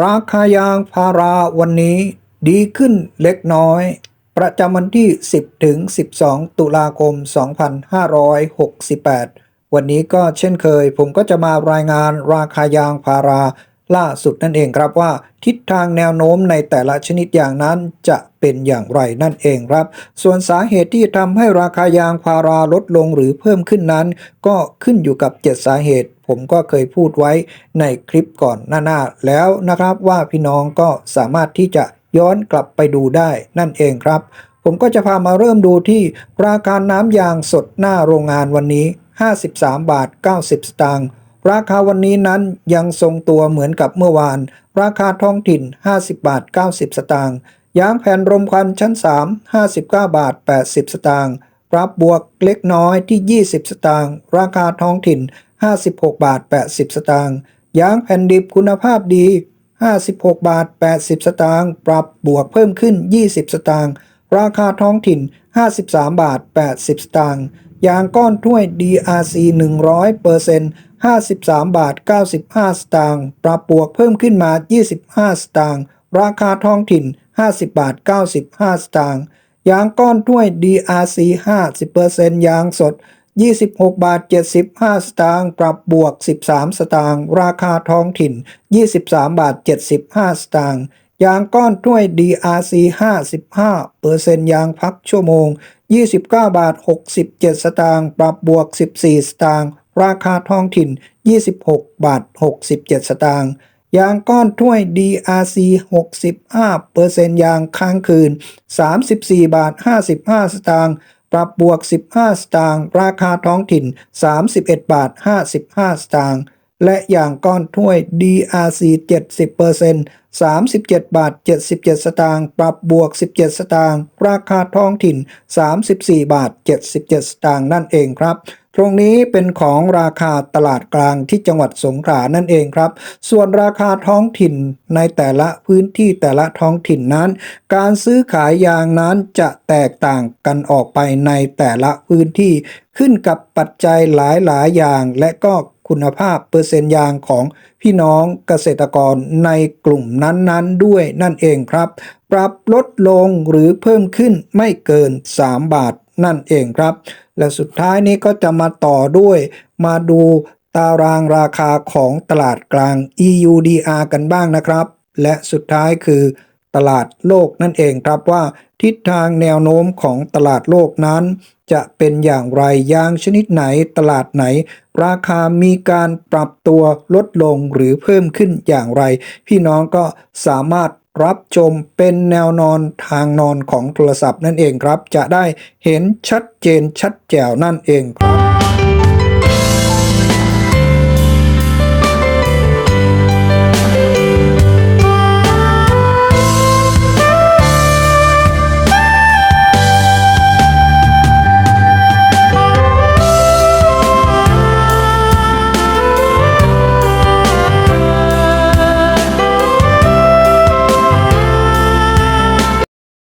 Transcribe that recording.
ราคายางพาราวันนี้ดีขึ้นเล็กน้อย ประจำวันที่ 10 ถึง 12 ตุลาคม 2568 วันนี้ก็เช่นเคย ผมก็จะมารายงานราคายางพาราล่าสุดนั่นเองครับว่าทิศทางแนวโน้มในแต่ละชนิดอย่างนั้นจะเป็นอย่างไรนั่นเองครับ ส่วนสาเหตุที่ทำให้ราคายางพาราลดลงหรือเพิ่มขึ้นนั้น ก็ขึ้นอยู่กับเจ็ดสาเหตุ ผมก็เคยพูดไว้ในคลิปก่อนหน้าๆแล้วนะครับว่าพี่น้องก็สามารถที่จะย้อนกลับไปดูได้นั่นเองครับ ผมก็จะพามาเริ่มดูที่ราคาน้ำยางสดหน้าโรงงานวันนี้ 53 บาท 90 สตางค์ราคาวันนี้นั้นยังทรงตัวเหมือนกับเมื่อวาน ราคาท้องถิ่น 50 บาท 90 สตางค์ยางแผ่นรมควันชั้น 3 59 บาท 80 สตางค์ ปรับบวกเล็กน้อยที่ 20 สตางค์ ราคาท้องถิ่น 56 บาท 80 สตางค์ ยางแผ่นดิบคุณภาพดี 56 บาท 80 สตางค์ ปรับบวกเพิ่มขึ้น 20 สตางค์ ราคาท้องถิ่น 53 บาท 80 สตางค์ ยางก้อนถ้วย DRC 100% 53 บาท 95 สตางค์ ปรับบวกเพิ่มขึ้นมา 25 สตางค์ ราคาท้องถิ่น 50 บาท 95 สตางค์ ยางก้อนถ้วย DRC 50%ยางสด 26 บาท 75 สตางค์ ปรับบวก 13 สตางค์ ราคาท้องถิ่น 23 บาท 75 สตางค์ยางก้อนถ้วย DRC 55เปอร์เซ็นต์ยางพักชั่วโมง 29 บาท 67 สตางค์ ปรับบวก 14 สตางค์ ราคาท้องถิ่น 26 บาท 67 สตางค์ ยางก้อนถ้วย DRC 65เปอร์เซ็นต์ยางค้างคืน 34 บาท 55 สตางค์ปรับบวก 15 สตางค์ราคาท้องถิ่น 31 บาท 55 สตางค์และอย่างก้อนถ้วย DRC 70% 37 บาท 77 สตางค์ ปรับบวก 17 สตางค์ ราคาท้องถิ่น 34 บาท 77 สตางค์นั่นเองครับ ตรงนี้เป็นของราคาตลาดกลางที่จังหวัดสงขลานั่นเองครับ ส่วนราคาท้องถิ่นในแต่ละพื้นที่แต่ละท้องถิ่นนั้น การซื้อขายยางนั้นจะแตกต่างกันออกไปในแต่ละพื้นที่ขึ้นกับปัจจัยหลายๆ อย่างและก็คุณภาพเปอร์เซ็นต์ยางของพี่น้องเกษตรกรในกลุ่มนั้นๆด้วยนั่นเองครับ ปรับลดลงหรือเพิ่มขึ้นไม่เกิน 3 บาท นั่นเองครับ และสุดท้ายนี้ก็จะมาต่อด้วย มาดูตารางราคาของตลาดกลาง EUDR กันบ้างนะครับ และสุดท้ายคือตลาดโลกนั่นเองครับว่าทิศทางแนวโน้มของตลาดโลกนั้น จะเป็นอย่างไรยางชนิดไหนตลาดไหน ราคามีการปรับตัวลดลงหรือเพิ่มขึ้นอย่างไร พี่น้องก็สามารถ รับชมเป็นแนวนอนทางนอนของโทรศัพท์นั่นเองครับ จะได้เห็นชัดเจนชัดแจ๋วนั่นเองครับ